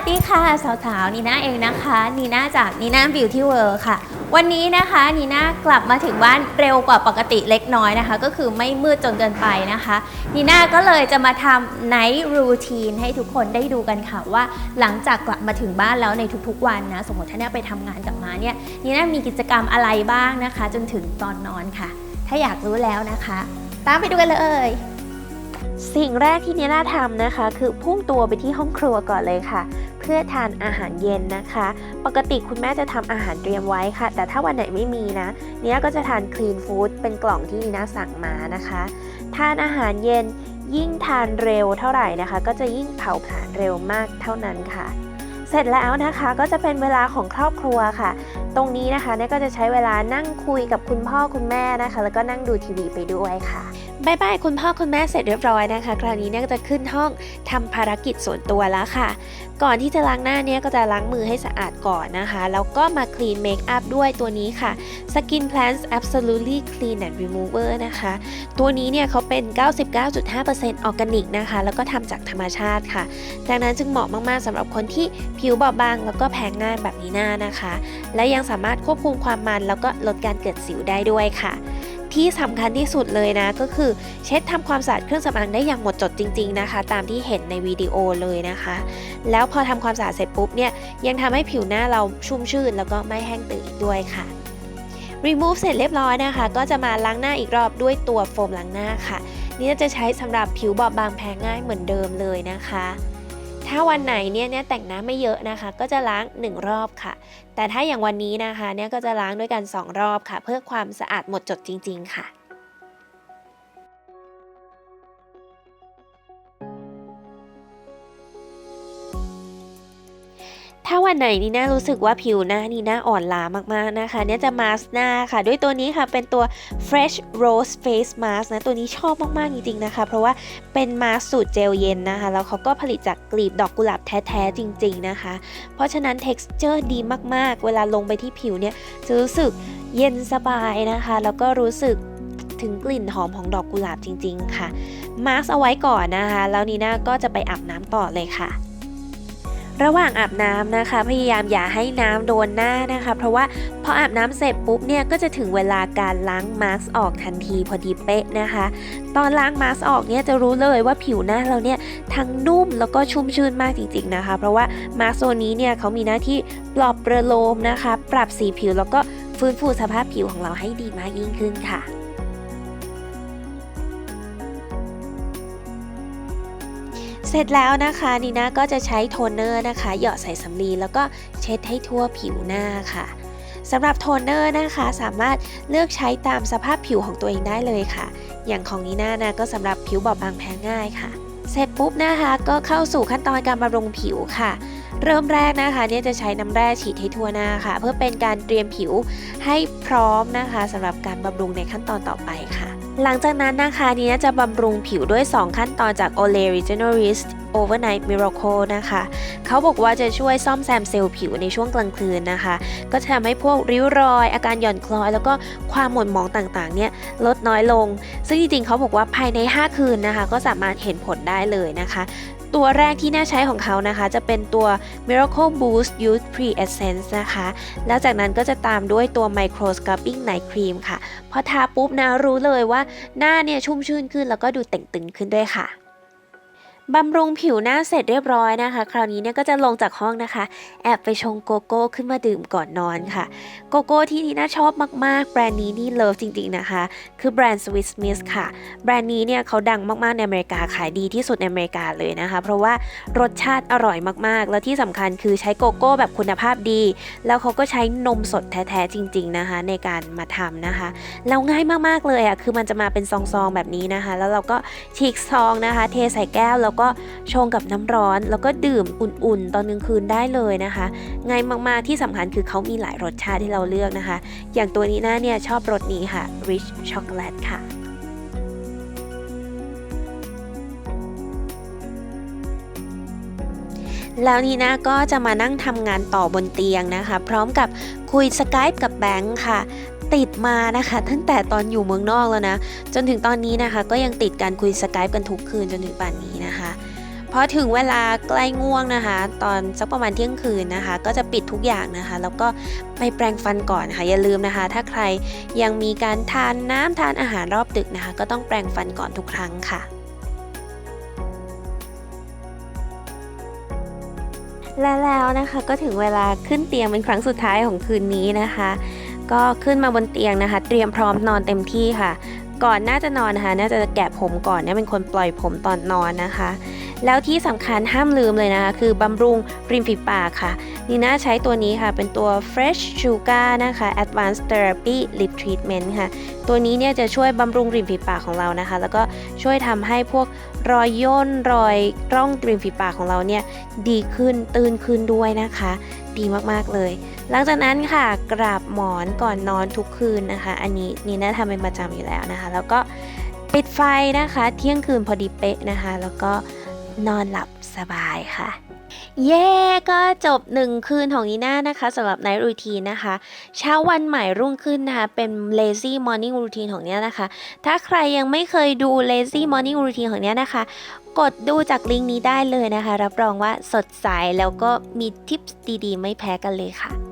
วัสดีค่ะ สาวๆนีน่าเองนะคะนีน่าจากนีน่าบิวตี้เวิร์ค่ะ วันนี้นะคะนีน่ากลับมาถึงบ้านเร็วกว่าปกติเล็กน้อยนะคะ ก็คือไม่มืดจนเกินไปนะคะนีน่าก็เลยจะมาทำ night routine ให้ทุกคนได้ดูกันค่ะว่า หลังจากกลับมาถึงบ้านแล้วในทุกๆวันนะสมมติถ้าเนี่ยไปทำงานกลับมาเนี่ยนีน่ามีกิจกรรมอะไรบ้างนะคะ จนถึงตอนนอนค่ะ ถ้าอยากรู้แล้วนะคะ ตามไปดูกันเลยสิ่งแรกที่เนีน่าทำนะคะ คือพุ่งตัวไปที่ห้องครัวก่อนเลยค่ะ พื่อทานอาหารเย็นนะคะ ปกติคุณแม่จะทำอาหารเตรียมไว้ค่ะ แต่ถ้าวันไหนไม่มีนะเนี้ยก็จะทานคลีนฟู้ดเป็นกล่องที่นีน่าสั่งมานะคะ ทานอาหารเย็นยิ่งทานเร็วเท่าไหร่นะคะ ก็จะยิ่งเผาผลาญเร็วมากเท่านั้นค่ะ เสร็จแล้วนะคะก็จะเป็นเวลาของครอบครัวค่ะ ตรงนี้นะคะเนี่ยก็จะใช้เวลานั่งคุยกับคุณพ่อคุณแม่นะคะ แล้วก็นั่งดูทีวีไปด้วยค่ะ บายบายคุณพ่อคุณแม่เสร็จเรียบร้อยนะคะ คราวนี้เนี่ยก็จะขึ้นห้องทำภารกิจส่วนตัวแล้วค่ะ ก่อนที่จะล้างหน้าเนี่ยก็จะล้างมือให้สะอาดก่อนนะคะ แล้วก็มาคลีนเมคอัพด้วยตัวนี้ค่ะ Skin Plants Absolutely Clean and Remover นะคะ ตัวนี้เนี่ยเขาเป็น 99.5%ออร์แกนิกนะคะ แล้วก็ทำจากธรรมชาติค่ะ ดังนั้นจึงเหมาะมากๆสำหรับคนที่ผิวบอบบาง แล้วก็แพ้ง่ายแบบนี้หน้านะคะ และยังสามารถควบคุมความมันแล้วก็ลดการเกิดสิวได้ด้วยค่ะ ที่สำคัญที่สุดเลยนะ ก็คือเช็ดทำความสะอาดเครื่องสำอางได้อย่างหมดจดจริง ๆนะคะ ตามที่เห็นในวิดีโอเลยนะคะ แล้วพอทำความสะอาดเสร็จปุ๊บเนี่ยยังทำให้ผิวหน้าเราชุ่มชื่น แล้วก็ไม่แห้งตื่นอีกด้วยค่ะ remove เสร็จเรียบร้อยนะคะ ก็จะมาล้างหน้าอีกรอบด้วยตัวโฟมล้างหน้าค่ะ นี่จะใช้สำหรับผิวบอบบางแพ้ง่ายเหมือนเดิมเลยนะคะ ถ้าวันไหนเนี่ยเนี่ยแต่งหน้าไม่เยอะนะคะ ก็จะล้าง 1 รอบค่ะ แต่ถ้าอย่างวันนี้นะคะเนี่ยก็จะล้างด้วยกัน 2 รอบค่ะ เพื่อความสะอาดหมดจดจริง ๆ ค่ะ ถ้าวันไหนนีน่ารู้สึกว่าผิวหน้านีน่าอ่อนล้ามากๆนะคะ เนี่ยจะมาสก์หน้าค่ะ ด้วยตัวนี้ค่ะเป็นตัว Fresh Rose Face Mask นะ ตัวนี้ชอบมากๆจริงๆนะคะ เพราะว่าเป็นมาสก์สูตรเจลเย็นนะคะ แล้วเขาก็ผลิตจากกลีบดอกกุหลาบแท้ๆจริง ๆนะคะ เพราะฉะนั้น texture ดีมากๆ เวลาลงไปที่ผิวเนี่ยจะรู้สึกเย็นสบายนะคะ แล้วก็รู้สึกถึงกลิ่นหอมของดอกกุหลาบจริง ๆ ค่ะ มาสก์เอาไว้ก่อนนะคะ แล้วนีน่าก็จะไปอาบน้ำต่อเลยค่ะ ระหว่างอาบน้ำนะคะ พยายามอย่าให้น้ำโดนหน้านะคะ เพราะว่าพออาบน้ำเสร็จปุ๊บเนี่ยก็จะถึงเวลาการล้างมาสก์ออกทันทีพอดีเป๊ะนะคะ ตอนล้างมาสก์ออกเนี่ยจะรู้เลยว่าผิวหน้าเราเนี่ยทั้งนุ่มแล้วก็ชุ่มชื่นมากจริง ๆนะคะ เพราะว่ามาสก์ตัวนี้เนี่ยเขามีหน้าที่ปลอบประโลมนะคะ ปรับสีผิวแล้วก็ฟื้นฟูสภาพผิวของเราให้ดีมากยิ่งขึ้นค่ะ เสร็จแล้วนะคะนีน่าก็จะใช้โทนเนอร์นะคะ หยอดใส่สำลีแล้วก็เช็ดให้ทั่วผิวหน้าค่ะสำหรับโทนเนอร์นะคะสามารถเลือกใช้ตามสภาพผิวของตัวเองได้เลยค่ะ อย่างของนีน่านะก็สำหรับผิวบอบบางแพ้ง่ายค่ะ เสร็จปุ๊บนะคะก็เข้าสู่ขั้นตอนการบำรุงผิวค่ะ เริ่มแรกนะคะเนี่ยจะใช้น้ำแร่ฉีดให้ทั่วหน้าค่ะ เพื่อเป็นการเตรียมผิวให้พร้อมนะคะสำหรับการบำรุงในขั้นตอนต่อไปค่ะ หลังจากนั้นนะคะนี่จะบำรุงผิวด้วย 2 ขั้นตอนจาก Olay Regenerist Overnight Miracle นะคะ เขาบอกว่าจะช่วยซ่อมแซมเซลล์ผิวในช่วงกลางคืนนะคะ ก็จะทำให้พวกริ้วรอย อาการหย่อนคล้อย แล้วก็ความหม่นหมองต่างๆ เนี่ยลดน้อยลง ซึ่งจริงๆ เขาบอกว่าภายใน 5 คืนนะคะ ก็สามารถเห็นผลได้เลยนะคะ ตัวแรกที่น่าใช้ของเขานะคะ จะเป็นตัว Miracle Boost Youth Pre Essence นะคะ แล้วจากนั้นก็จะตามด้วยตัว Micro Scrubbing Night Cream ค่ะ พอทาปุ๊บนะรู้เลยว่าหน้าเนี่ยชุ่มชื่นขึ้นแล้วก็ดูเต่งตึงขึ้นด้วยค่ะ บำรุงผิวหน้าเสร็จเรียบร้อยนะคะ คราวนี้เนี่ยก็จะลงจากห้องนะคะ แอบไปชงโกโก้ขึ้นมาดื่มก่อนนอนค่ะ โกโก้ที่นีน่าชอบมากๆ แบรนด์นี้นี่เลิฟจริงๆนะคะ คือแบรนด์ Swiss Miss ค่ะ แบรนด์นี้เนี่ยเขาดังมากๆในอเมริกาขายดีที่สุดในอเมริกาเลยนะคะ เพราะว่ารสชาติอร่อยมากๆ แล้วที่สำคัญคือใช้โกโก้แบบคุณภาพดี แล้วเขาก็ใช้นมสดแท้ๆจริง ๆนะคะ ในการมาทำนะคะแล้วง่ายมากๆเลยอะคือมันจะมาเป็นซองๆแบบนี้นะคะ แล้วเราก็ฉีกซองนะคะ เทใส่แก้วแล้วก็ชงกับน้ำร้อน แล้วก็ดื่มอุ่นๆ ตอนกลางคืนได้เลยนะคะ ง่ายมากๆที่สำคัญคือเขามีหลายรสชาติที่เราเลือกนะคะ อย่างตัวนี้นะเนี่ยชอบรสนี้ค่ะ rich chocolate ค่ะแล้วนีน่าก็จะมานั่งทำงานต่อบนเตียงนะคะ พร้อมกับคุยสกายกับแบงค์ค่ะ ติดมานะคะ ตั้งแต่ตอนอยู่เมืองนอกแล้วนะ จนถึงตอนนี้นะคะ ก็ยังติดการคุยสกายกันทุกคืนจนถึงป่านนี้นะคะพอถึงเวลาใกล้ง่วงนะคะ ตอนสักประมาณเที่ยงคืนนะคะ ก็จะปิดทุกอย่างนะคะ แล้วก็ไปแปรงฟันก่อนค่ะอย่าลืมนะคะ ถ้าใครยังมีการทานน้ำทานอาหารรอบดึกนะคะ ก็ต้องแปรงฟันก่อนทุกครั้งค่ะและแล้วนะคะก็ถึงเวลาขึ้นเตียงเป็นครั้งสุดท้ายของคืนนี้นะคะ ก็ขึ้นมาบนเตียงนะคะ เตรียมพร้อมนอนเต็มที่ค่ะ ก่อนน่าจะนอนนะคะ น่าจะแกะผมก่อนเนี่ยเป็นคนปล่อยผมตอนนอนนะคะ แล้วที่สำคัญห้ามลืมเลยนะคะคือบำรุงริมฝีปากค่ะนีน่าใช้ตัวนี้ค่ะ เป็นตัว Fresh Sugar นะคะ Advanced Therapy Lip Treatment ค่ะ ตัวนี้เนี่ยจะช่วยบำรุงริมฝีปากของเรานะคะ แล้วก็ช่วยทำให้พวกรอยย่นรอยร่องริมฝีปากของเราเนี่ยดีขึ้นตื่นขึ้นด้วยนะคะ ดีมากๆเลย หลังจากนั้นค่ะ กราบหมอนก่อนนอนทุกคืนนะคะ อันนี้นีน่าทำเป็นประจำอยู่แล้วนะคะ แล้วก็ปิดไฟนะคะ เที่ยงคืนพอดีเป๊ะนะคะ แล้วก็ นอนหลับสบายค่ะ เย้ก็จบหนึ่งคืนของนีน่านะคะสำหรับ Night Routine นะคะ เช้าวันใหม่รุ่งขึ้นนะคะ เป็น Lazy Morning Routine ของเนี้ยนะคะ ถ้าใครยังไม่เคยดู Lazy Morning Routine ของเนี้ยนะคะ กดดูจากลิงก์นี้ได้เลยนะคะ รับรองว่าสดใสแล้วก็มีทิปส์ดีๆ ไม่แพ้กันเลยค่ะ